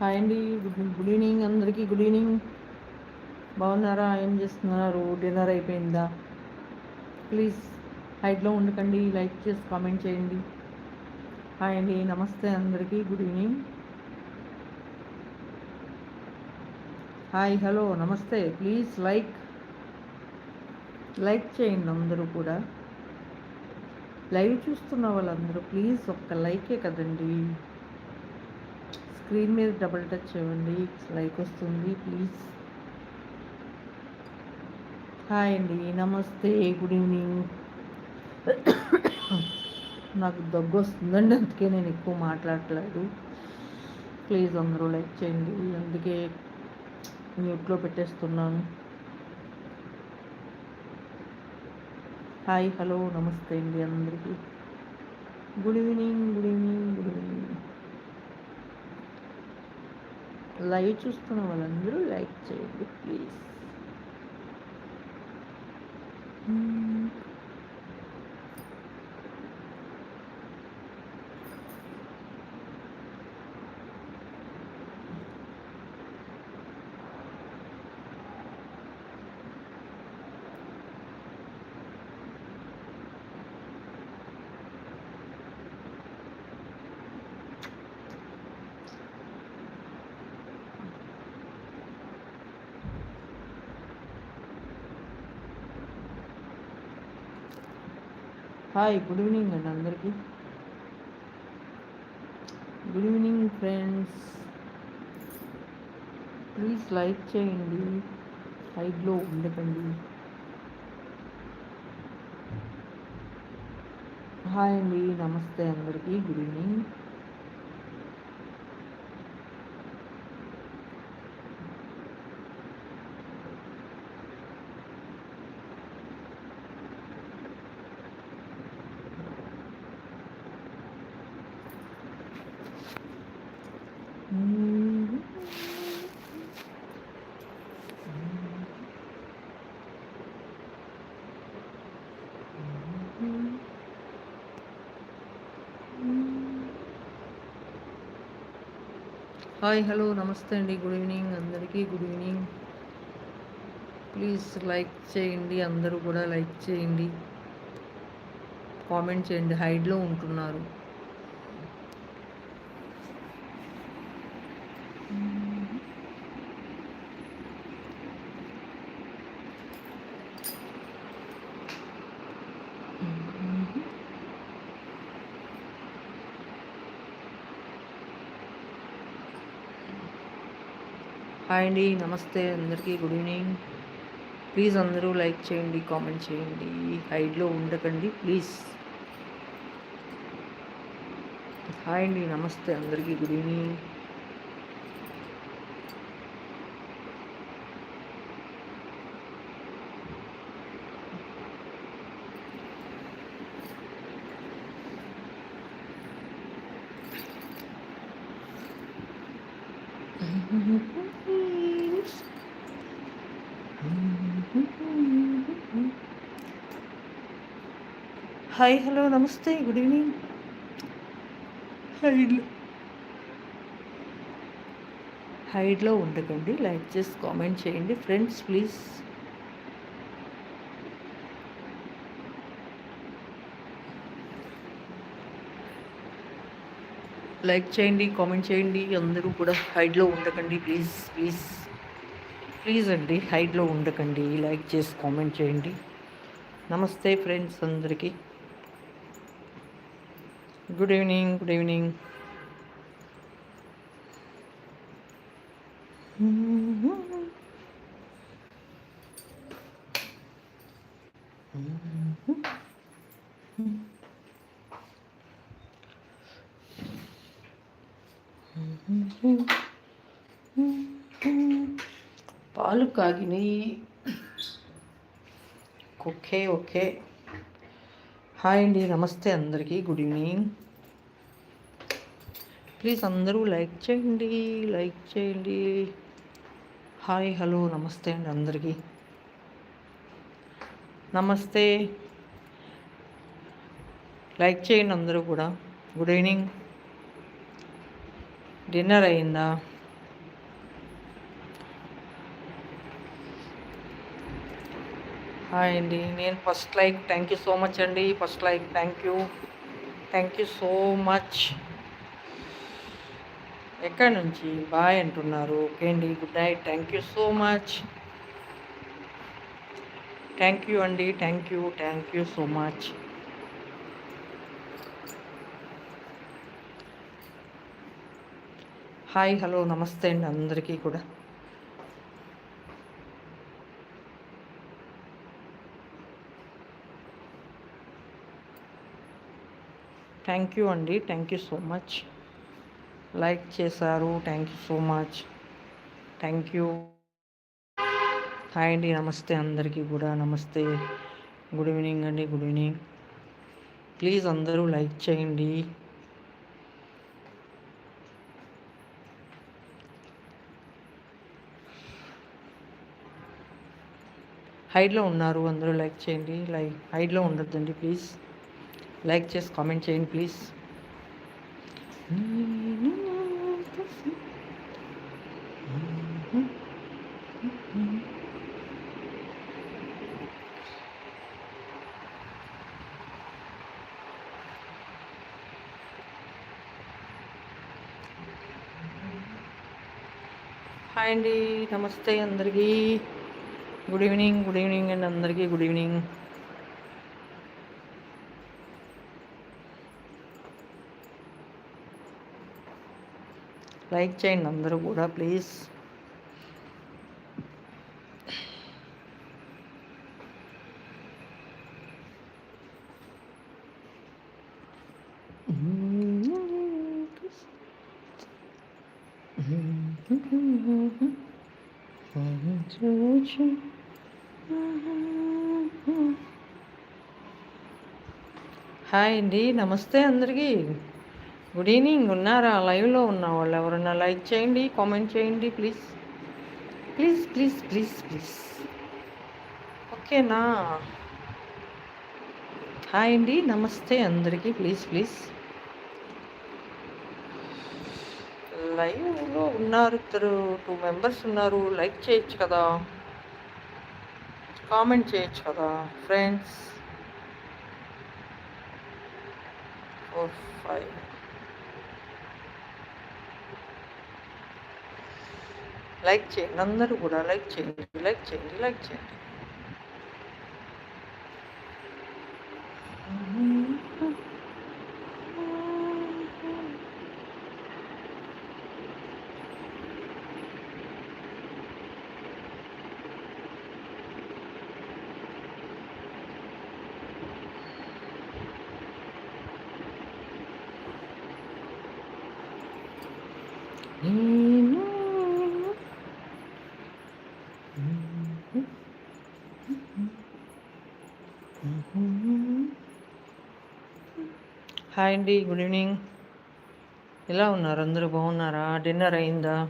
Hi అండి good evening అందరికీ good evening బాగున్నారా? ఏం చేస్తున్నారు? డిన్నర్ అయిపోయిందా? ప్లీజ్ హైట్లో ఉండకండి లైక్ చేసి కామెంట్ చేయండి. హాయ్ అండి నమస్తే అందరికీ గుడ్ ఈవినింగ్ హాయ్ హలో నమస్తే. ప్లీజ్ లైక్ లైక్ చేయండి అందరూ కూడా. లైవ్ చూస్తున్న వాళ్ళందరూ ప్లీజ్ ఒక్క లైకే కదండి. స్క్రీన్ మీద డబుల్ టచ్ చేయండి. లైక్ వస్తుంది ప్లీజ్. హాయ్ అండి నమస్తే గుడ్ ఈవినింగ్. నాకు దగ్గు వస్తుందండి అందుకే నేను ఎక్కువ మాట్లాడట్లేదు. ప్లీజ్ అందరూ లైక్ చేయండి అందుకే మ్యూట్లో పెట్టేస్తున్నాను. హాయ్ హలో నమస్తే అండి అందరికీ. Good evening good evening good evening. Live చూస్తున్న వాళ్ళందరూ లైక్ చేయండి please. Hmm. Hi good evening అండి అందరికీ. Good evening friends please like చేయండి. హైడ్లో ఉండకండి హాయ్ అండి నమస్తే అందరికీ. గుడ్ ఈవినింగ్ హాయ్ హలో నమస్తే అండి. గుడ్ ఈవినింగ్ అందరికీ. Good evening. ప్లీజ్ లైక్ చేయండి అందరూ కూడా లైక్ చేయండి. కామెంట్ చేయండి. హైడ్లో ఉంటున్నారు. హాయ్ అండి నమస్తే అందరికీ గుడ్ ఈవినింగ్. ప్లీజ్ అందరూ లైక్ చేయండి కామెంట్ చేయండి హైడ్లో ఉండకండి ప్లీజ్. హాయ్ అండి నమస్తే అందరికీ గుడ్ ఈవినింగ్. హాయ్ హలో నమస్తే గుడ్ ఈవినింగ్. హైడ్లో హైడ్లో ఉండకండి లైక్ చేసి కామెంట్ చేయండి. Friends please. లైక్ చేయండి కామెంట్ చేయండి. అందరూ కూడా హైడ్లో ఉండకండి ప్లీజ్ ప్లీజ్. ప్లీజ్ అండి హైట్లో ఉండకండి లైక్ చేసి కామెంట్ చేయండి. నమస్తే ఫ్రెండ్స్ అందరికీ. Good evening good evening. పాలు కాగినాయి ఓకే ఓకే హాయ్ అండి నమస్తే అందరికీ గుడ్ ఈవినింగ్ ప్లీజ్ అందరూ లైక్ చేయండి లైక్ చేయండి హాయ్ హలో నమస్తే అండి అందరికీ నమస్తే లైక్ చేయండి అందరూ కూడా గుడ్ ఈవినింగ్ డిన్నర్ అయిందా హాయ్ అండి. నేను first like thank you so much అండి. First like thank you. Thank you so much. ఎక్కడి నుంచి? బాయ్ అంటున్నారు. ఓకే అండి. Good night. Thank you so much. Thank you అండి. Thank you. Thank you so much. Hi. Hello. నమస్తే అండి అందరికీ కూడా. థ్యాంక్ యూ అండి. Thank you so much. Like చేశారు. Thank you so much. Thank you. Hi అండి. నమస్తే అందరికీ కూడా. నమస్తే. గుడ్ ఈవినింగ్ అండి. Good evening. ప్లీజ్ అందరూ లైక్ చేయండి. హైడ్లో ఉన్నారు. అందరూ లైక్ చేయండి. లైక్ హైడ్లో ఉండొద్దండి ప్లీజ్. లైక్ చేసి కామెంట్ చేయండి ప్లీజ్. హాయ్ అండి నమస్తే అందరికీ. Good evening good evening and అందరికీ గుడ్ ఈవినింగ్. లైక్ చేయండి అందరూ కూడా ప్లీజ్. హాయ్ అండి నమస్తే అందరికీ. గుడ్ ఈవినింగ్ ఉన్నారా? లైవ్లో ఉన్న వాళ్ళు ఎవరన్నా లైక్ చేయండి కామెంట్ చేయండి please please please please please ఓకేనా హాయ్ అండి. నమస్తే అందరికీ. ప్లీజ్ ప్లీజ్ లైవ్లో ఉన్నారు ఇద్దరు. టూ మెంబర్స్ ఉన్నారు. లైక్ చేయొచ్చు కదా. కామెంట్ చేయొచ్చు కదా ఫ్రెండ్స్ ఫోర్ ఫైవ్ లైక్ చేయండి. అందరూ కూడా లైక్ చేయండి లైక్ చేయండి లైక్ చేయండి. హాయ్ అండి గుడ్ ఈవినింగ్ ఎలా ఉన్నారు? అందరూ బాగున్నారా? డిన్నర్ అయిందా?